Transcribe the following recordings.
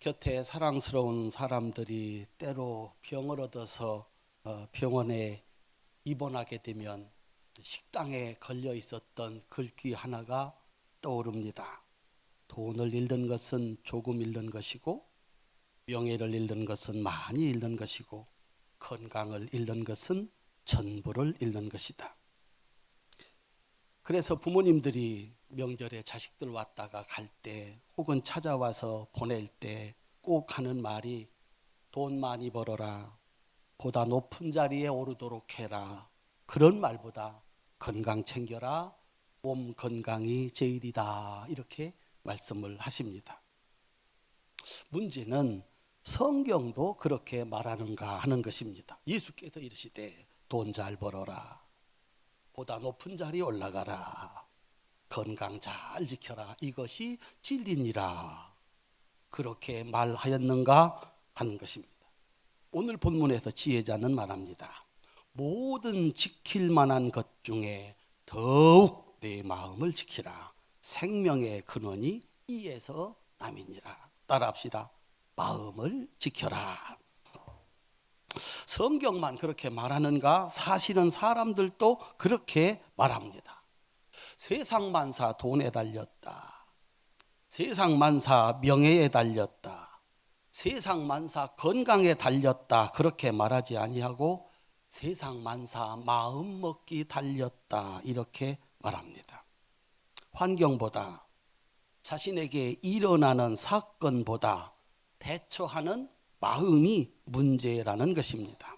곁에 사랑스러운 사람들이 때로 병을 얻어서 어, 병원에 입원하게 되면 식당에 걸려 있었던 글귀 하나가 떠오릅니다. 돈을 잃는 것은 조금 잃는 것이고 명예를 잃는 것은 많이 잃는 것이고 건강을 잃는 것은 전부를 잃는 것이다. 그래서 부모님들이 명절에 자식들 왔다가 갈 때 혹은 찾아와서 보낼 때 꼭 하는 말이 돈 많이 벌어라. 보다 높은 자리에 오르도록 해라. 그런 말보다 건강 챙겨라. 몸 건강이 제일이다. 이렇게 말씀을 하십니다. 문제는 성경도 그렇게 말하는가 하는 것입니다. 예수께서 이르시되 돈 잘 벌어라. 보다 높은 자리에 올라가라. 건강 잘 지켜라. 이것이 진리니라. 그렇게 말하였는가 하는 것입니다. 오늘 본문에서 지혜자는 말합니다. 모든 지킬 만한 것 중에 더욱 내 마음을 지키라. 생명의 근원이 이에서 남이니라. 따라합시다. 마음을 지켜라. 성경만 그렇게 말하는가? 사실은 사람들도 그렇게 말합니다. 세상 만사 돈에 달렸다. 세상 만사 명예에 달렸다. 세상 만사 건강에 달렸다. 그렇게 말하지 아니하고 세상 만사 마음 먹기 달렸다. 이렇게 말합니다. 환경보다 자신에게 일어나는 사건보다 대처하는 마음이 문제라는 것입니다.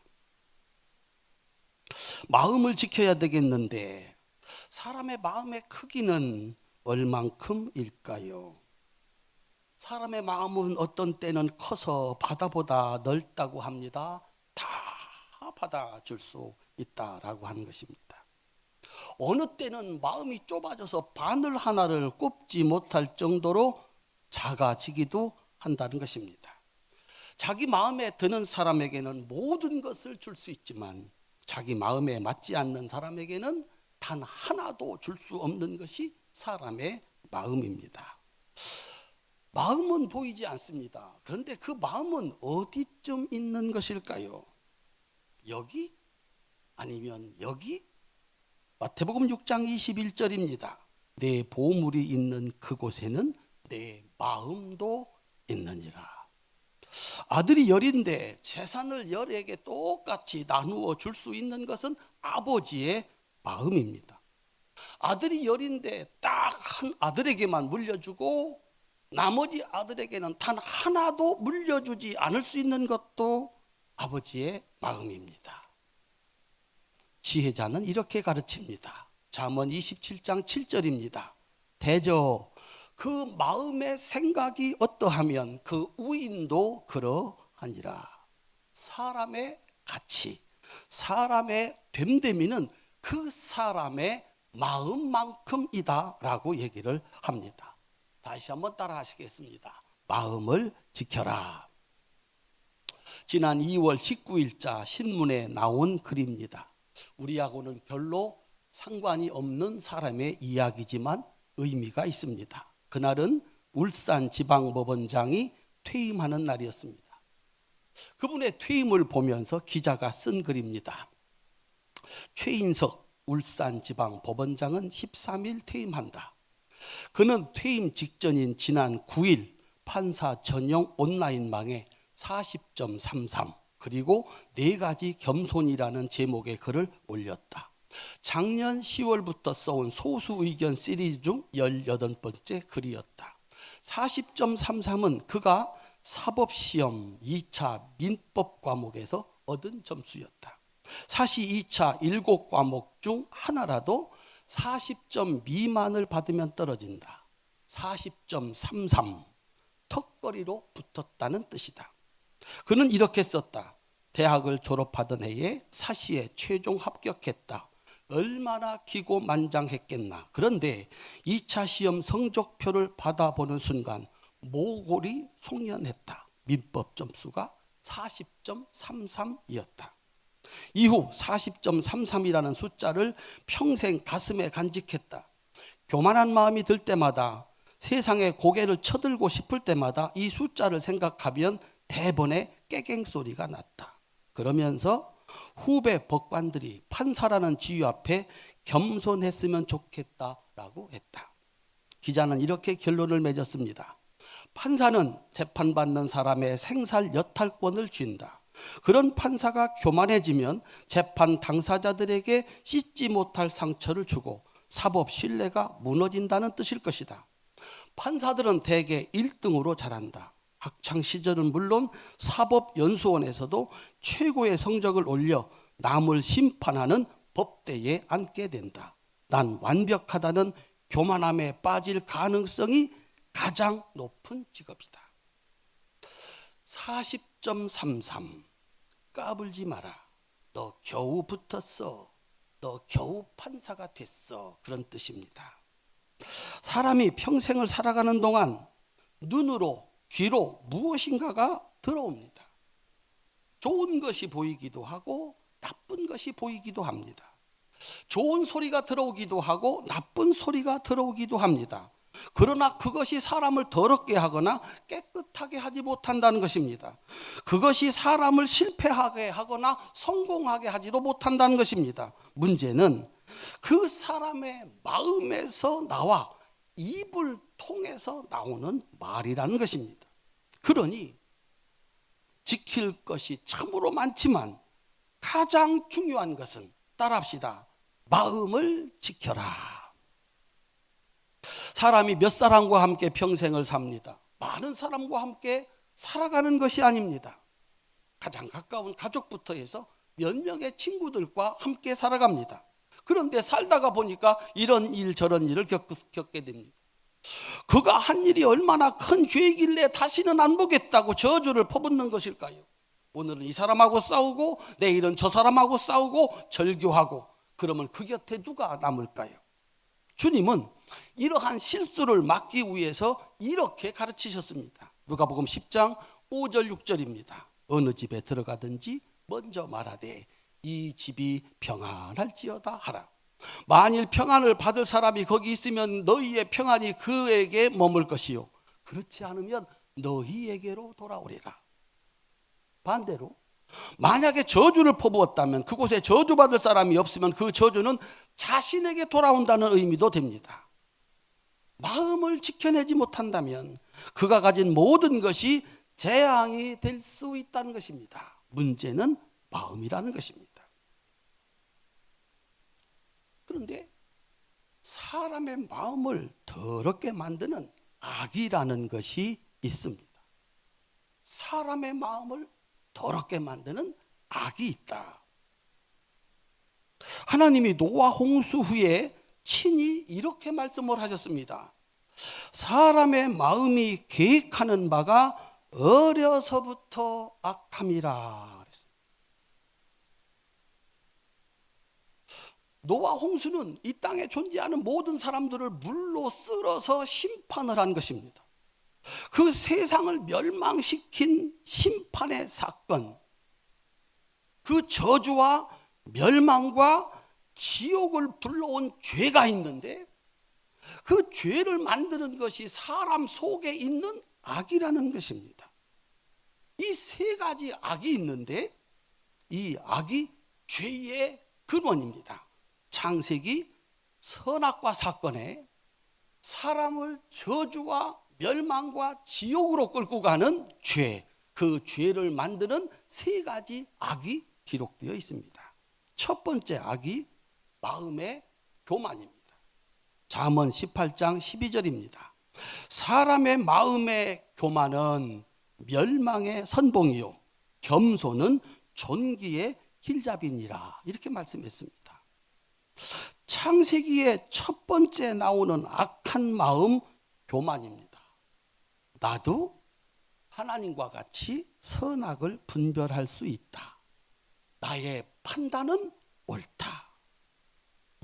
마음을 지켜야 되겠는데 사람의 마음의 크기는 얼만큼일까요? 사람의 마음은 어떤 때는 커서 바다보다 넓다고 합니다. 다 받아줄 수 있다라고 하는 것입니다. 어느 때는 마음이 좁아져서 바늘 하나를 꼽지 못할 정도로 작아지기도 한다는 것입니다. 자기 마음에 드는 사람에게는 모든 것을 줄 수 있지만 자기 마음에 맞지 않는 사람에게는 단 하나도 줄 수 없는 것이 사람의 마음입니다. 마음은 보이지 않습니다. 그런데 그 마음은 어디쯤 있는 것일까요? 여기? 아니면 여기? 마태복음 6장 21절입니다. 내 보물이 있는 그곳에는 내 마음도 있느니라. 아들이 열인데 재산을 열에게 똑같이 나누어 줄 수 있는 것은 아버지의 마음입니다. 아들이 열인데 딱 한 아들에게만 물려주고 나머지 아들에게는 단 하나도 물려주지 않을 수 있는 것도 아버지의 마음입니다. 지혜자는 이렇게 가르칩니다. 잠언 27장 7절입니다. 대저 그 마음의 생각이 어떠하면 그 우인도 그러하니라. 사람의 가치, 사람의 됨됨이는 그 사람의 마음만큼이다라고 얘기를 합니다. 다시 한번 따라 하시겠습니다. 마음을 지켜라. 지난 2월 19일자 신문에 나온 글입니다. 우리하고는 별로 상관이 없는 사람의 이야기지만 의미가 있습니다. 그날은 울산 지방법원장이 퇴임하는 날이었습니다. 그분의 퇴임을 보면서 기자가 쓴 글입니다. 최인석 울산 지방법원장은 13일 퇴임한다. 그는 퇴임 직전인 지난 9일 판사 전용 온라인망에 40.33 그리고 네 가지 겸손이라는 제목의 글을 올렸다. 작년 10월부터 써온 소수 의견 시리즈 중 18번째 글이었다. 40.33은 그가 사법시험 2차 민법 과목에서 얻은 점수였다. 사실 2차 7과목 중 하나라도 40점 미만을 받으면 떨어진다. 40.33 턱걸이로 붙었다는 뜻이다. 그는 이렇게 썼다. 대학을 졸업하던 해에 사시에 최종 합격했다. 얼마나 기고만장했겠나. 그런데 2차 시험 성적표를 받아보는 순간 모골이 송연했다. 민법 점수가 40.33이었다. 이후 40.33이라는 숫자를 평생 가슴에 간직했다. 교만한 마음이 들 때마다 세상에 고개를 쳐들고 싶을 때마다 이 숫자를 생각하면 대번에 깨갱 소리가 났다. 그러면서 후배 법관들이 판사라는 지위 앞에 겸손했으면 좋겠다라고 했다. 기자는 이렇게 결론을 맺었습니다. 판사는 재판받는 사람의 생살 여탈권을 쥔다. 그런 판사가 교만해지면 재판 당사자들에게 씻지 못할 상처를 주고 사법 신뢰가 무너진다는 뜻일 것이다. 판사들은 대개 1등으로 자란다. 학창 시절은 물론 사법 연수원에서도 최고의 성적을 올려 남을 심판하는 법대에 앉게 된다. 난 완벽하다는 교만함에 빠질 가능성이 가장 높은 직업이다. 40.33 까불지 마라. 너 겨우 붙었어. 너 겨우 판사가 됐어. 그런 뜻입니다. 사람이 평생을 살아가는 동안 눈으로 귀로 무엇인가가 들어옵니다. 좋은 것이 보이기도 하고 나쁜 것이 보이기도 합니다. 좋은 소리가 들어오기도 하고 나쁜 소리가 들어오기도 합니다. 그러나 그것이 사람을 더럽게 하거나 깨끗하게 하지 못한다는 것입니다. 그것이 사람을 실패하게 하거나 성공하게 하지도 못한다는 것입니다. 문제는 그 사람의 마음에서 나와 입을 통해서 나오는 말이라는 것입니다. 그러니 지킬 것이 참으로 많지만 가장 중요한 것은 따라합시다. 마음을 지켜라. 사람이 몇 사람과 함께 평생을 삽니다. 많은 사람과 함께 살아가는 것이 아닙니다. 가장 가까운 가족부터 해서 몇 명의 친구들과 함께 살아갑니다. 그런데 살다가 보니까 이런 일 저런 일을 겪, 겪게 됩니다. 그가 한 일이 얼마나 큰 죄이길래 다시는 안 보겠다고 저주를 퍼붓는 것일까요? 오늘은 이 사람하고 싸우고 내일은 저 사람하고 싸우고 절교하고 그러면 그 곁에 누가 남을까요? 주님은 이러한 실수를 막기 위해서 이렇게 가르치셨습니다. 누가복음 10장 5절 6절입니다. 어느 집에 들어가든지 먼저 말하되 이 집이 평안할지어다 하라. 만일 평안을 받을 사람이 거기 있으면 너희의 평안이 그에게 머물 것이요. 그렇지 않으면 너희에게로 돌아오리라. 반대로 만약에 저주를 퍼부었다면 그곳에 저주받을 사람이 없으면 그 저주는 자신에게 돌아온다는 의미도 됩니다. 마음을 지켜내지 못한다면 그가 가진 모든 것이 재앙이 될 수 있다는 것입니다. 문제는 마음이라는 것입니다. 그런데 사람의 마음을 더럽게 만드는 악이라는 것이 있습니다. 사람의 마음을 더럽게 만드는 악이 있다. 하나님이 노아 홍수 후에 친히 이렇게 말씀을 하셨습니다. 사람의 마음이 계획하는 바가 어려서부터 악함이라. 노아 홍수는 이 땅에 존재하는 모든 사람들을 물로 쓸어서 심판을 한 것입니다. 그 세상을 멸망시킨 심판의 사건, 그 저주와 멸망과 지옥을 불러온 죄가 있는데 그 죄를 만드는 것이 사람 속에 있는 악이라는 것입니다. 이 세 가지 악이 있는데 이 악이 죄의 근원입니다. 창세기 선악과 사건에 사람을 저주와 멸망과 지옥으로 끌고 가는 죄, 그 죄를 만드는 세 가지 악이 기록되어 있습니다. 첫 번째 악이 마음의 교만입니다. 잠언 18장 12절입니다. 사람의 마음의 교만은 멸망의 선봉이요 겸손은 존귀의 길잡이니라 이렇게 말씀했습니다. 창세기의 첫 번째 나오는 악한 마음 교만입니다. 나도 하나님과 같이 선악을 분별할 수 있다. 나의 판단은 옳다.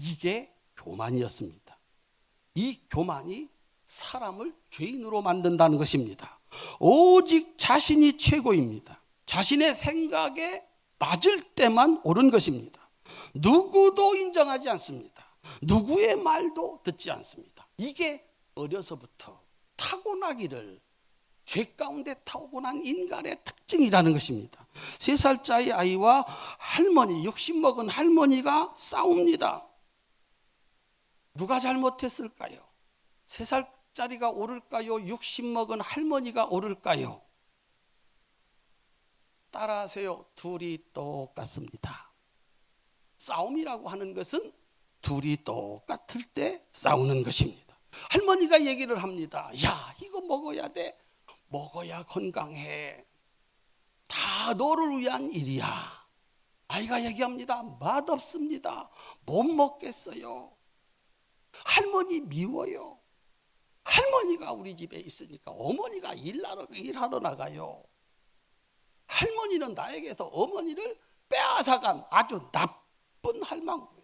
이게 교만이었습니다. 이 교만이 사람을 죄인으로 만든다는 것입니다. 오직 자신이 최고입니다. 자신의 생각에 맞을 때만 옳은 것입니다. 누구도 인정하지 않습니다. 누구의 말도 듣지 않습니다. 이게 어려서부터 타고나기를 죄 가운데 타고난 인간의 특징이라는 것입니다. 세 살짜리 아이와 할머니, 60 먹은 할머니가 싸웁니다. 누가 잘못했을까요? 세 살짜리가 옳을까요? 60 먹은 할머니가 옳을까요? 따라하세요. 둘이 똑같습니다. 싸움이라고 하는 것은 둘이 똑같을 때 싸우는 것입니다. 할머니가 얘기를 합니다. 야, 이거 먹어야 돼. 먹어야 건강해. 다 너를 위한 일이야. 아이가 얘기합니다. 맛없습니다. 못 먹겠어요. 할머니 미워요. 할머니가 우리 집에 있으니까 어머니가 일하러, 일하러 나가요. 할머니는 나에게서 어머니를 빼앗아간 아주 나쁜 할망구예요.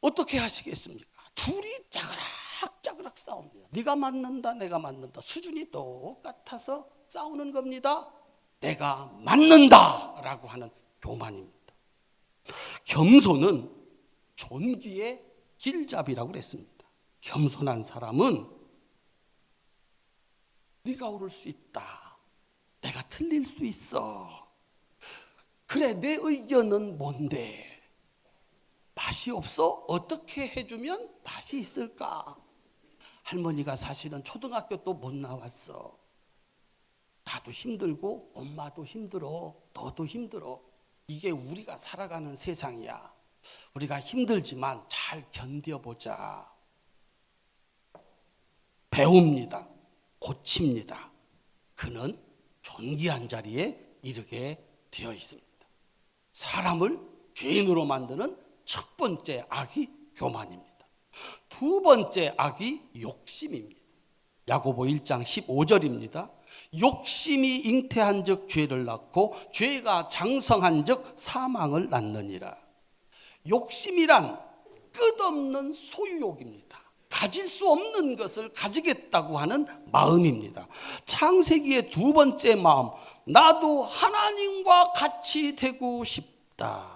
어떻게 하시겠습니까? 둘이 짜그락짜그락 싸웁니다. 네가 맞는다, 내가 맞는다. 수준이 똑같아서 싸우는 겁니다. 내가 맞는다라고 하는 교만입니다. 겸손은 존귀의 길잡이라고 그랬습니다. 겸손한 사람은 네가 오를 수 있다. 내가 틀릴 수 있어. 그래, 내 의견은 뭔데? 맛이 없어? 어떻게 해주면 맛이 있을까? 할머니가 사실은 초등학교 또 못 나왔어. 나도 힘들고 엄마도 힘들어. 너도 힘들어. 이게 우리가 살아가는 세상이야. 우리가 힘들지만 잘 견뎌보자. 배웁니다. 고칩니다. 그는 존귀한 자리에 이르게 되어 있습니다. 사람을 죄인으로 만드는 첫 번째 악이 교만입니다. 두 번째 악이 욕심입니다. 야고보 1장 15절입니다. 욕심이 잉태한 즉 죄를 낳고 죄가 장성한 즉 사망을 낳느니라. 욕심이란 끝없는 소유욕입니다. 가질 수 없는 것을 가지겠다고 하는 마음입니다. 창세기의 두 번째 마음, 나도 하나님과 같이 되고 싶다.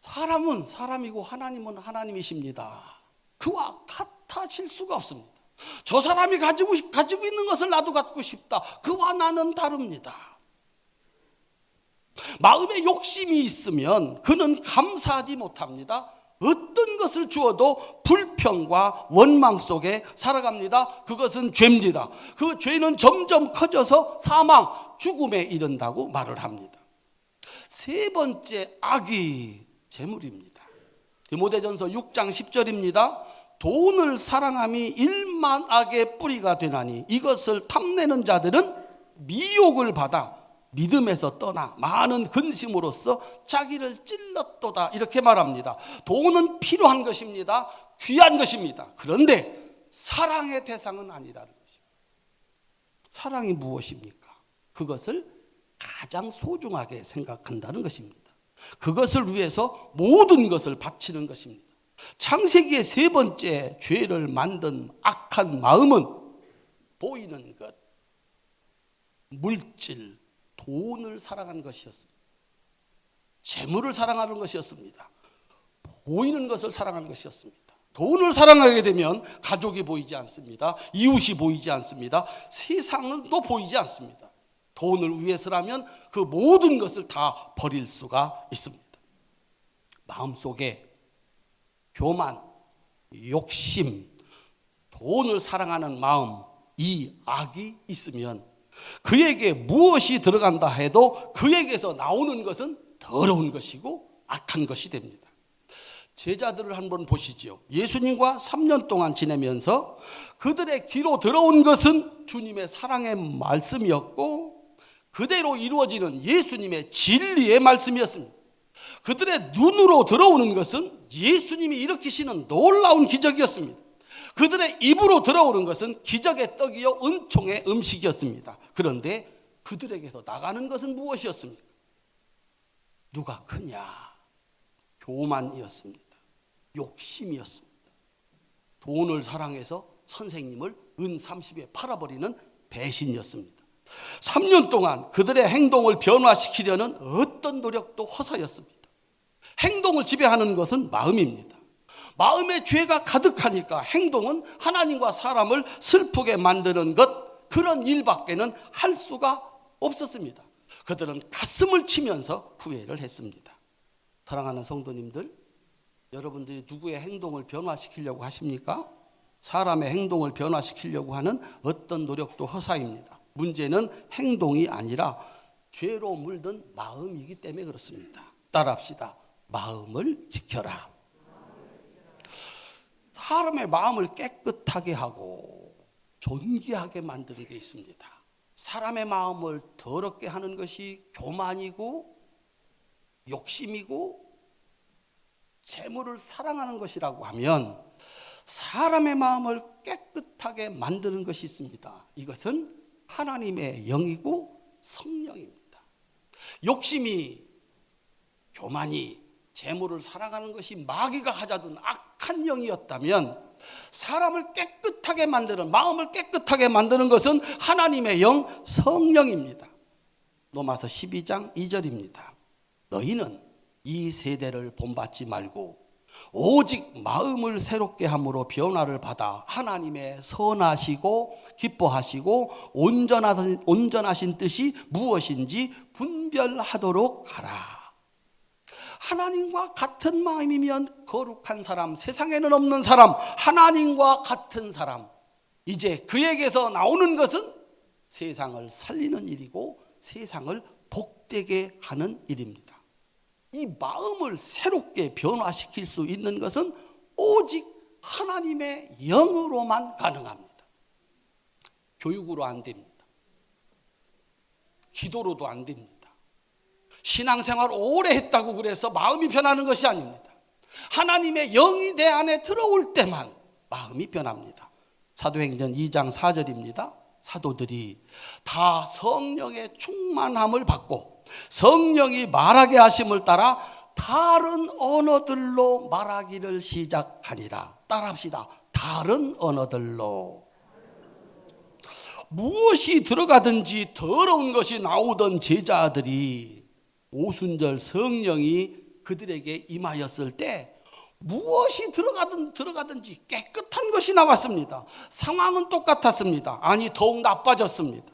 사람은 사람이고 하나님은 하나님이십니다. 그와 같아질 수가 없습니다. 저 사람이 가지고, 가지고 있는 것을 나도 갖고 싶다. 그와 나는 다릅니다. 마음에 욕심이 있으면 그는 감사하지 못합니다. 어떤 것을 주어도 불평과 원망 속에 살아갑니다. 그것은 죄입니다. 그 죄는 점점 커져서 사망, 죽음에 이른다고 말을 합니다. 세 번째 악이 재물입니다. 디모데전서 6장 10절입니다. 돈을 사랑함이 일만 악의 뿌리가 되나니 이것을 탐내는 자들은 미혹을 받아 믿음에서 떠나 많은 근심으로써 자기를 찔렀도다 이렇게 말합니다. 돈은 필요한 것입니다. 귀한 것입니다. 그런데 사랑의 대상은 아니라는 것입니다. 사랑이 무엇입니까? 그것을 가장 소중하게 생각한다는 것입니다. 그것을 위해서 모든 것을 바치는 것입니다. 창세기의 세 번째 죄를 만든 악한 마음은 보이는 것, 물질, 돈을 사랑하는 것이었습니다. 재물을 사랑하는 것이었습니다. 보이는 것을 사랑하는 것이었습니다. 돈을 사랑하게 되면 가족이 보이지 않습니다. 이웃이 보이지 않습니다. 세상은 또 보이지 않습니다. 돈을 위해서라면 그 모든 것을 다 버릴 수가 있습니다. 마음속에 교만, 욕심, 돈을 사랑하는 마음, 이 악이 있으면 그에게 무엇이 들어간다 해도 그에게서 나오는 것은 더러운 것이고 악한 것이 됩니다. 제자들을 한번 보시죠. 예수님과 3년 동안 지내면서 그들의 귀로 들어온 것은 주님의 사랑의 말씀이었고 그대로 이루어지는 예수님의 진리의 말씀이었습니다. 그들의 눈으로 들어오는 것은 예수님이 일으키시는 놀라운 기적이었습니다. 그들의 입으로 들어오는 것은 기적의 떡이요 은총의 음식이었습니다. 그런데 그들에게서 나가는 것은 무엇이었습니까? 누가 크냐? 교만이었습니다. 욕심이었습니다. 돈을 사랑해서 선생님을 은 30에 팔아버리는 배신이었습니다. 3년 동안 그들의 행동을 변화시키려는 어떤 노력도 허사였습니다. 행동을 지배하는 것은 마음입니다. 마음에 죄가 가득하니까 행동은 하나님과 사람을 슬프게 만드는 것 그런 일밖에는 할 수가 없었습니다. 그들은 가슴을 치면서 후회를 했습니다. 사랑하는 성도님들, 여러분들이 누구의 행동을 변화시키려고 하십니까? 사람의 행동을 변화시키려고 하는 어떤 노력도 허사입니다. 문제는 행동이 아니라 죄로 물든 마음이기 때문에 그렇습니다. 따라합시다. 마음을 지켜라. 사람의 마음을 깨끗하게 하고 존귀하게 만드는 게 있습니다. 사람의 마음을 더럽게 하는 것이 교만이고 욕심이고 재물을 사랑하는 것이라고 하면 사람의 마음을 깨끗하게 만드는 것이 있습니다. 이것은 하나님의 영이고 성령입니다. 욕심이 교만이 재물을 사랑하는 것이 마귀가 가져둔 악한 영이었다면 사람을 깨끗하게 만드는 마음을 깨끗하게 만드는 것은 하나님의 영 성령입니다. 로마서 12장 2절입니다. 너희는 이 세대를 본받지 말고 오직 마음을 새롭게 함으로 변화를 받아 하나님의 선하시고 기뻐하시고 온전하신 뜻이 무엇인지 분별하도록 하라. 하나님과 같은 마음이면 거룩한 사람, 세상에는 없는 사람, 하나님과 같은 사람. 이제 그에게서 나오는 것은 세상을 살리는 일이고 세상을 복되게 하는 일입니다. 이 마음을 새롭게 변화시킬 수 있는 것은 오직 하나님의 영으로만 가능합니다. 교육으로 안 됩니다. 기도로도 안 됩니다. 신앙생활 오래 했다고 그래서 마음이 변하는 것이 아닙니다. 하나님의 영이 내 안에 들어올 때만 마음이 변합니다. 사도행전 2장 4절입니다. 사도들이 다 성령의 충만함을 받고 성령이 말하게 하심을 따라 다른 언어들로 말하기를 시작하니라. 따라합시다. 다른 언어들로. 무엇이 들어가든지 더러운 것이 나오던 제자들이 오순절 성령이 그들에게 임하였을 때 무엇이 들어가든 들어가든지 깨끗한 것이 나왔습니다. 상황은 똑같았습니다. 아니 더욱 나빠졌습니다.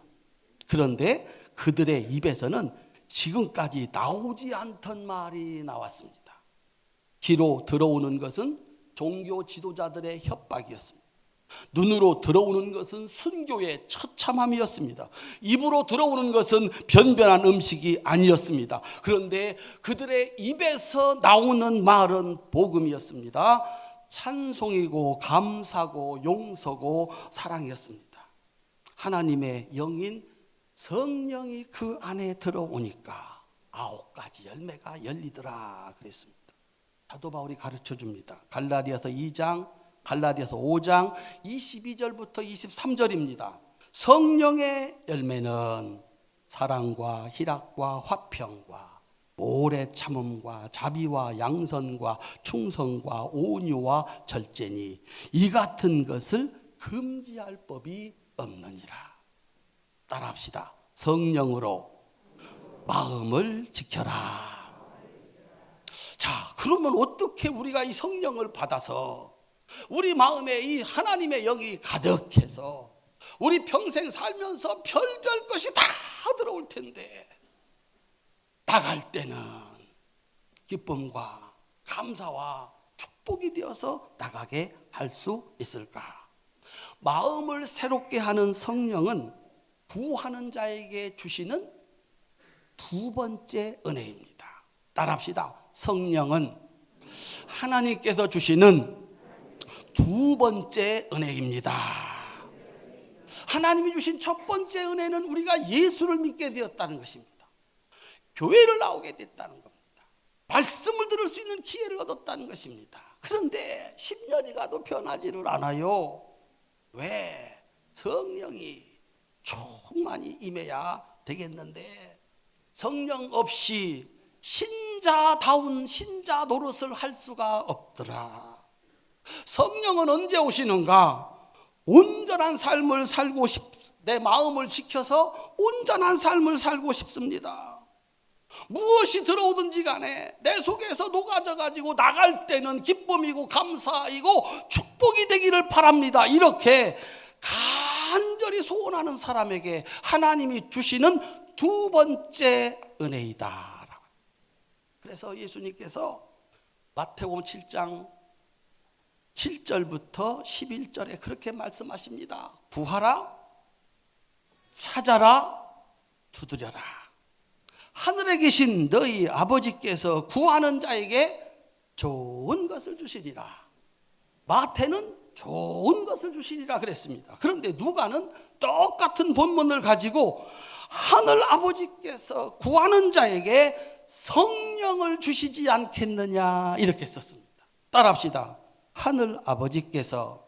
그런데 그들의 입에서는 지금까지 나오지 않던 말이 나왔습니다. 귀로 들어오는 것은 종교 지도자들의 협박이었습니다. 눈으로 들어오는 것은 순교의 처참함이었습니다. 입으로 들어오는 것은 변변한 음식이 아니었습니다. 그런데 그들의 입에서 나오는 말은 복음이었습니다. 찬송이고 감사고 용서고 사랑이었습니다. 하나님의 영인 성령이 그 안에 들어오니까 아홉 가지 열매가 열리더라 그랬습니다. 사도 바울이 가르쳐 줍니다. 갈라디아서 2장 갈라디아서 5장 22절부터 23절입니다. 성령의 열매는 사랑과 희락과 화평과 오래 참음과 자비와 양선과 충성과 온유와 절제니 이 같은 것을 금지할 법이 없느니라. 따라합시다. 성령으로 마음을 지켜라. 자, 그러면 어떻게 우리가 이 성령을 받아서 우리 마음에 이 하나님의 영이 가득해서 우리 평생 살면서 별별 것이 다 들어올 텐데 나갈 때는 기쁨과 감사와 축복이 되어서 나가게 할 수 있을까? 마음을 새롭게 하는 성령은 구하는 자에게 주시는 두 번째 은혜입니다. 따라합시다. 성령은 하나님께서 주시는 두 번째 은혜입니다. 하나님이 주신 첫 번째 은혜는 우리가 예수를 믿게 되었다는 것입니다. 교회를 나오게 됐다는 겁니다. 말씀을 들을 수 있는 기회를 얻었다는 것입니다. 그런데 10년이 가도 변하지를 않아요. 왜? 성령이 충만히 임해야 되겠는데 성령 없이 신자다운 신자 노릇을 할 수가 없더라. 성령은 언제 오시는가? 온전한 삶을 살고 싶, 내 마음을 지켜서 온전한 삶을 살고 싶습니다. 무엇이 들어오든지 간에 내 속에서 녹아져 가지고 나갈 때는 기쁨이고 감사이고 축복이 되기를 바랍니다. 이렇게 간절히 소원하는 사람에게 하나님이 주시는 두 번째 은혜이다. 그래서 예수님께서 마태복음 7장 7절부터 11절에 그렇게 말씀하십니다. 구하라, 찾아라, 두드려라. 하늘에 계신 너희 아버지께서 구하는 자에게 좋은 것을 주시리라. 마태는 좋은 것을 주시리라 그랬습니다. 그런데 누가는 똑같은 본문을 가지고 하늘 아버지께서 구하는 자에게 성령을 주시지 않겠느냐 이렇게 썼습니다. 따라합시다. 하늘 아버지께서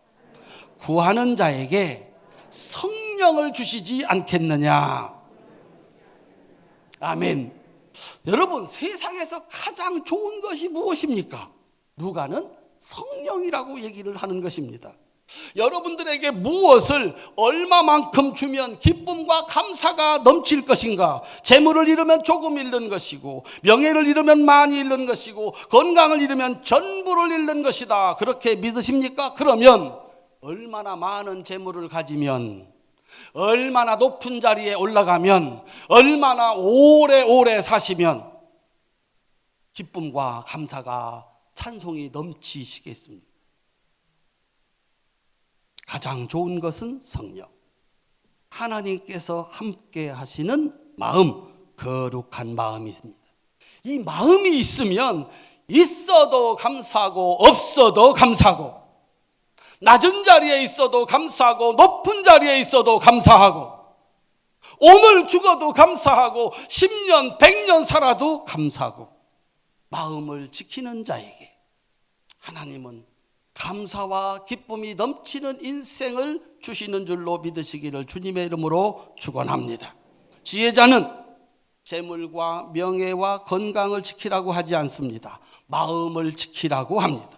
구하는 자에게 성령을 주시지 않겠느냐. 아멘. 여러분, 세상에서 가장 좋은 것이 무엇입니까? 누가는 성령이라고 얘기를 하는 것입니다. 여러분들에게 무엇을 얼마만큼 주면 기쁨과 감사가 넘칠 것인가? 재물을 잃으면 조금 잃는 것이고, 명예를 잃으면 많이 잃는 것이고, 건강을 잃으면 전부를 잃는 것이다. 그렇게 믿으십니까? 그러면 얼마나 많은 재물을 가지면, 얼마나 높은 자리에 올라가면, 얼마나 오래오래 사시면, 기쁨과 감사가 찬송이 넘치시겠습니까? 가장 좋은 것은 성령. 하나님께서 함께 하시는 마음, 거룩한 마음이 있습니다. 이 마음이 있으면 있어도 감사하고 없어도 감사하고 낮은 자리에 있어도 감사하고 높은 자리에 있어도 감사하고 오늘 죽어도 감사하고 10년, 100년 살아도 감사하고 마음을 지키는 자에게 하나님은 감사와 기쁨이 넘치는 인생을 주시는 줄로 믿으시기를 주님의 이름으로 축원합니다. 지혜자는 재물과 명예와 건강을 지키라고 하지 않습니다. 마음을 지키라고 합니다.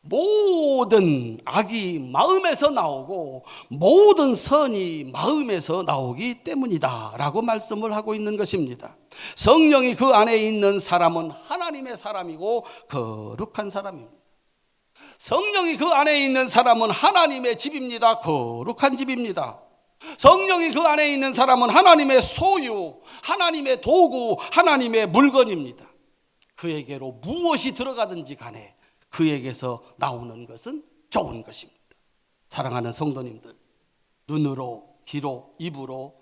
모든 악이 마음에서 나오고 모든 선이 마음에서 나오기 때문이다 라고 말씀을 하고 있는 것입니다. 성령이 그 안에 있는 사람은 하나님의 사람이고 거룩한 사람입니다. 성령이 그 안에 있는 사람은 하나님의 집입니다. 거룩한 집입니다. 성령이 그 안에 있는 사람은 하나님의 소유, 하나님의 도구, 하나님의 물건입니다. 그에게로 무엇이 들어가든지 간에 그에게서 나오는 것은 좋은 것입니다. 사랑하는 성도님들, 눈으로, 귀로, 입으로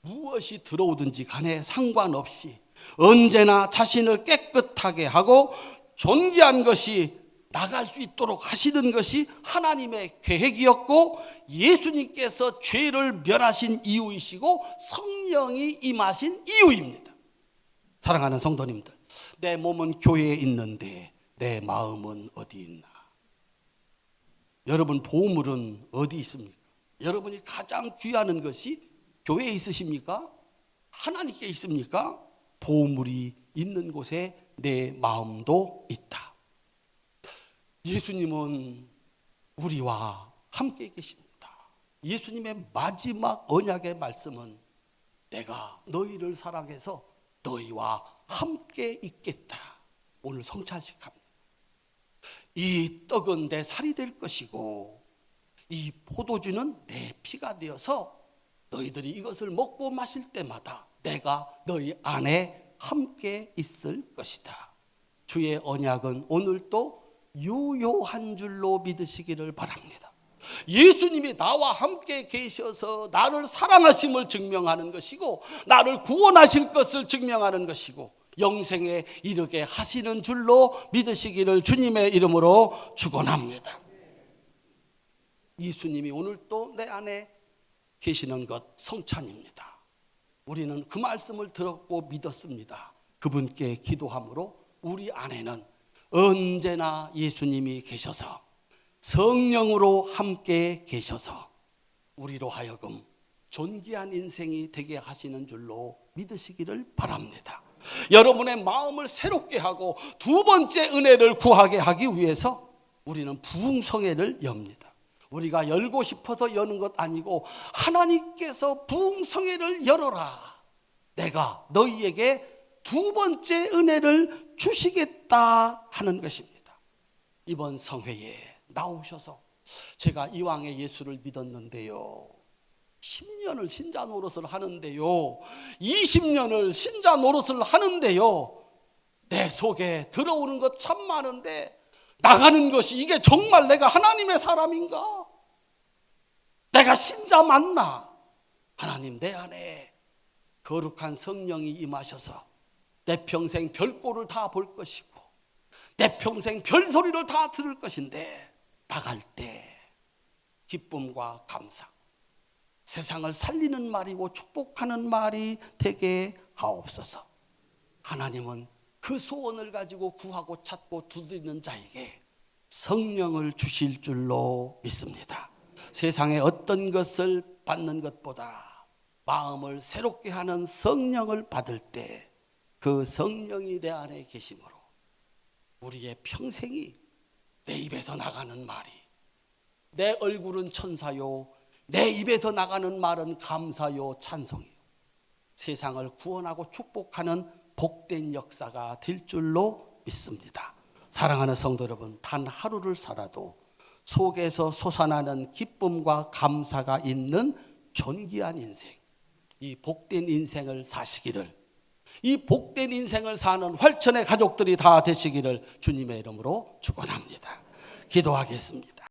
무엇이 들어오든지 간에 상관없이 언제나 자신을 깨끗하게 하고 존귀한 것이 나갈 수 있도록 하시는 것이 하나님의 계획이었고 예수님께서 죄를 멸하신 이유이시고 성령이 임하신 이유입니다. 사랑하는 성도님들, 내 몸은 교회에 있는데 내 마음은 어디 있나? 여러분 보물은 어디 있습니까? 여러분이 가장 귀하는 것이 교회에 있으십니까? 하나님께 있습니까? 보물이 있는 곳에 내 마음도 있다. 예수님은 우리와 함께 계십니다. 예수님의 마지막 언약의 말씀은 내가 너희를 사랑해서 너희와 함께 있겠다. 오늘 성찬식 합니다. 이 떡은 내 살이 될 것이고 이 포도주는 내 피가 되어서 너희들이 이것을 먹고 마실 때마다 내가 너희 안에 함께 있을 것이다. 주의 언약은 오늘도 유효한 줄로 믿으시기를 바랍니다. 예수님이 나와 함께 계셔서 나를 사랑하심을 증명하는 것이고 나를 구원하실 것을 증명하는 것이고 영생에 이르게 하시는 줄로 믿으시기를 주님의 이름으로 축원합니다. 예수님이 오늘 또 내 안에 계시는 것 성찬입니다. 우리는 그 말씀을 들었고 믿었습니다. 그분께 기도함으로 우리 안에는 언제나 예수님이 계셔서 성령으로 함께 계셔서 우리로 하여금 존귀한 인생이 되게 하시는 줄로 믿으시기를 바랍니다. 여러분의 마음을 새롭게 하고 두 번째 은혜를 구하게 하기 위해서 우리는 부흥성회를 엽니다. 우리가 열고 싶어서 여는 것 아니고 하나님께서 부흥성회를 열어라. 내가 너희에게 두 번째 은혜를 주시겠다 하는 것입니다. 이번 성회에 나오셔서 제가 이왕의 예수를 믿었는데요. 10년을 신자 노릇을 하는데요. 20년을 신자 노릇을 하는데요. 내 속에 들어오는 것 참 많은데 나가는 것이 이게 정말 내가 하나님의 사람인가? 내가 신자 맞나? 하나님 내 안에 거룩한 성령이 임하셔서 내 평생 별꼴을 다 볼 것이고 내 평생 별 소리를 다 들을 것인데 나갈 때 기쁨과 감사 세상을 살리는 말이고 축복하는 말이 되게 하옵소서. 하나님은 그 소원을 가지고 구하고 찾고 두드리는 자에게 성령을 주실 줄로 믿습니다. 세상의 어떤 것을 받는 것보다 마음을 새롭게 하는 성령을 받을 때 그 성령이 내 안에 계심으로 우리의 평생이 내 입에서 나가는 말이 내 얼굴은 천사요 내 입에서 나가는 말은 감사요 찬송이요 세상을 구원하고 축복하는 복된 역사가 될 줄로 믿습니다. 사랑하는 성도 여러분, 단 하루를 살아도 속에서 솟아나는 기쁨과 감사가 있는 존귀한 인생, 이 복된 인생을 사시기를, 이 복된 인생을 사는 활천의 가족들이 다 되시기를 주님의 이름으로 축원합니다. 기도하겠습니다.